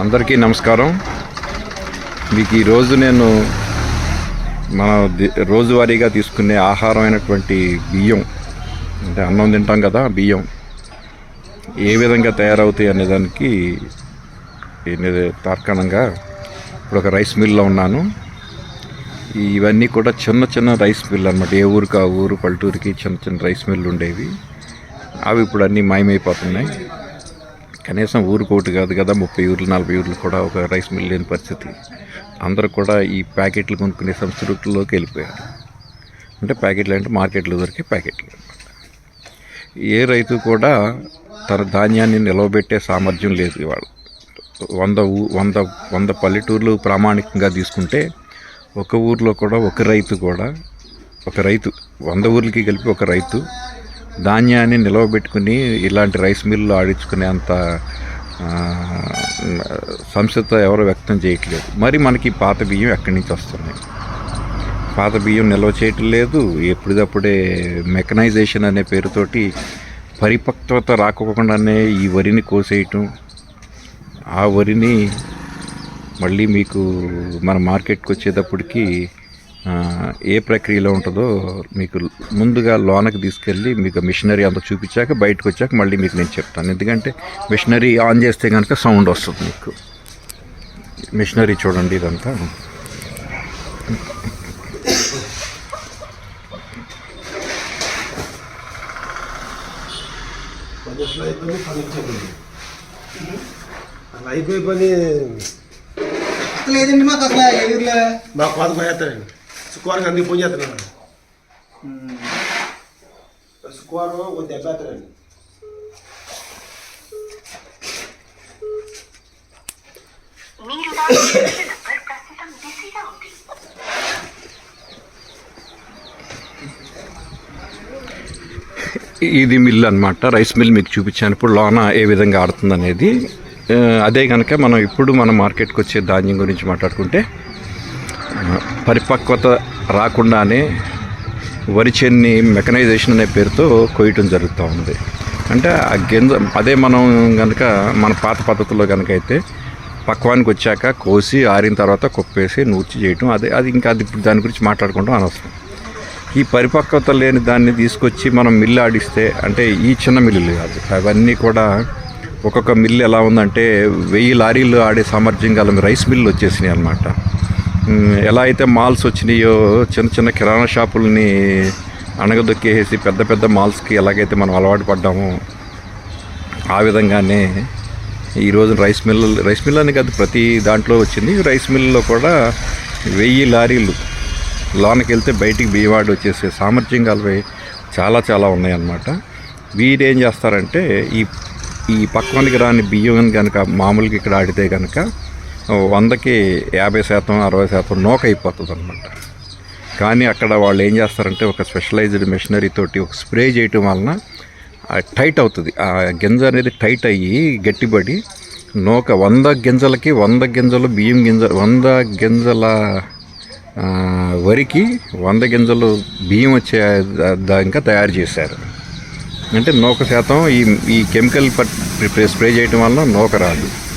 అందరికీ నమస్కారం. మీకు ఈరోజు నేను మన రోజువారీగా తీసుకునే ఆహారం అయినటువంటి బియ్యం అంటే అన్నం తింటాం కదా బియ్యం. ఏ విధంగా తయారవుతాయి అనే దానికి తార్కాణంగా ఇప్పుడు ఒక రైస్ మిల్లో ఉన్నాను. ఇవన్నీ కూడా చిన్న చిన్న రైస్ మిల్ అనమాట ఏ ఊరికి ఆ ఊరు పల్లెటూరికి చిన్న చిన్న రైస్ మిల్లు ఉండేవి. అవి ఇప్పుడు అన్నీ మాయమైపోతున్నాయి. కనీసం ఊరికి ఒకటి కాదు కదా ముప్పై ఊర్లు నలభై ఊర్లు కూడా ఒక రైస్ మిల్ లేని పరిస్థితి. అందరూ కూడా ఈ ప్యాకెట్లు కొనుక్కునే సంస్కృతుల్లోకి వెళ్ళిపోయారు. అంటే ప్యాకెట్లు అంటే మార్కెట్లో దొరికే ప్యాకెట్లు ఏ రైతు కూడా తన ధాన్యాన్ని నిలవబెట్టే సామర్థ్యం లేదు ఇవాళ. వంద ఊ వంద వంద పల్లెటూర్లు ప్రామాణికంగా తీసుకుంటే ఒక ఊర్లో కూడా ఒక రైతు కూడా ఒక రైతు వంద ఊర్లకి కలిపి ఒక రైతు ధాన్యాన్ని నిలవబెట్టుకుని ఇలాంటి రైస్ మిల్లు ఆడించుకునే అంత ఆ, ఎవరు వ్యక్తం చేయట్లేదు. మరి మనకి పాత బియ్యం ఎక్కడి నుంచి వస్తున్నాయి? పాత బియ్యం నిల్వ చేయటం లేదు. ఎప్పటిదప్పుడే మెకనైజేషన్ అనే పేరుతోటి పరిపక్వత రాకోకుండానే ఈ వరిని కోసేయటం. ఆ వరిని మళ్ళీ మీకు మన మార్కెట్కి వచ్చేటప్పటికి ఏ ప్రక్రియలో ఉంటుందో మీకు ముందుగా లోనకి తీసుకెళ్ళి మీకు మిషనరీ అంతా చూపించాక బయటకు వచ్చాక మళ్ళీ మీకు నేను చెప్తాను. ఎందుకంటే మిషనరీ ఆన్ చేస్తే కనుక సౌండ్ వస్తుంది మీకు. మిషనరీ చూడండి ఇదంతా. అయిపోయి పని లేదండి మాకు అసలు ఎదురులే మాకు చేస్తారండి శుక్రవారం అందుకు ఫోన్ చేస్తున్నాను శుక్రవారం ఉంది ఇది మిల్ అన్నమాట రైస్ మిల్ మీకు చూపించాను. ఇప్పుడు లోన ఏ విధంగా ఆడుతుంది అనేది అదే కనుక మనం ఇప్పుడు మన మార్కెట్కి వచ్చే ధాన్యం గురించి మాట్లాడుకుంటే పరిపక్వత రాకుండానే వరి చెన్ని మెకనైజేషన్ అనే పేరుతో కొయ్యటం జరుగుతూ ఉంది. అంటే ఆ గింజ అదే మనం కనుక మన పాత పద్ధతిలో కనుక అయితే పక్వానికి వచ్చాక కోసి ఆరిన తర్వాత కుప్పేసి నూర్చి చేయటం అదే అది ఇంకా అది దాని గురించి మాట్లాడుకుంటాం అనవసరం. ఈ పరిపక్వత లేని దాన్ని తీసుకొచ్చి మనం మిల్లు ఆడిస్తే అంటే ఈ చిన్న మిల్లులు కాదు అవన్నీ కూడా ఒక్కొక్క మిల్లు ఎలా ఉందంటే వెయ్యి లారీలు ఆడే సామర్థ్యం గల రైస్ మిల్లు వచ్చేసినాయి అనమాట ఎలా అయితే మాల్స్ వచ్చినాయో చిన్న చిన్న కిరాణా షాపుల్ని అణగదొక్కేసి పెద్ద పెద్ద మాల్స్కి ఎలాగైతే మనం అలవాటు పడ్డామో ఆ విధంగానే ఈరోజు రైస్ మిల్ రైస్ మిల్ అని కాదు ప్రతి దాంట్లో వచ్చింది. రైస్ మిల్లో కూడా వెయ్యి లారీలు లోనకి వెళ్తే బయటికి బియ్యవాడు వచ్చేసే సామర్థ్యం కలిపి చాలా చాలా ఉన్నాయన్నమాట. వీరు ఏం చేస్తారంటే ఈ ఈ పక్వానికి రాని బియ్యం కనుక మామూలుగా ఇక్కడ ఆడితే కనుక వందకి యాభై శాతం అరవై శాతం నోక అయిపోతుంది అనమాట కానీ అక్కడ వాళ్ళు ఏం చేస్తారంటే ఒక స్పెషలైజ్డ్ మెషినరీ తోటి ఒక స్ప్రే చేయటం వలన టైట్ అవుతుంది. ఆ గింజ అనేది టైట్ అయ్యి గట్టిపడి నూక వంద గింజలకి వంద గింజలు బియ్యం గింజ వంద గింజల వరికి వంద గింజలు బియ్యం వచ్చే దా- ఇంకా తయారు చేశారు. అంటే నూక శాతం ఈ ఈ కెమికల్ స్ప్రే చేయటం వల్ల నూక రాదు.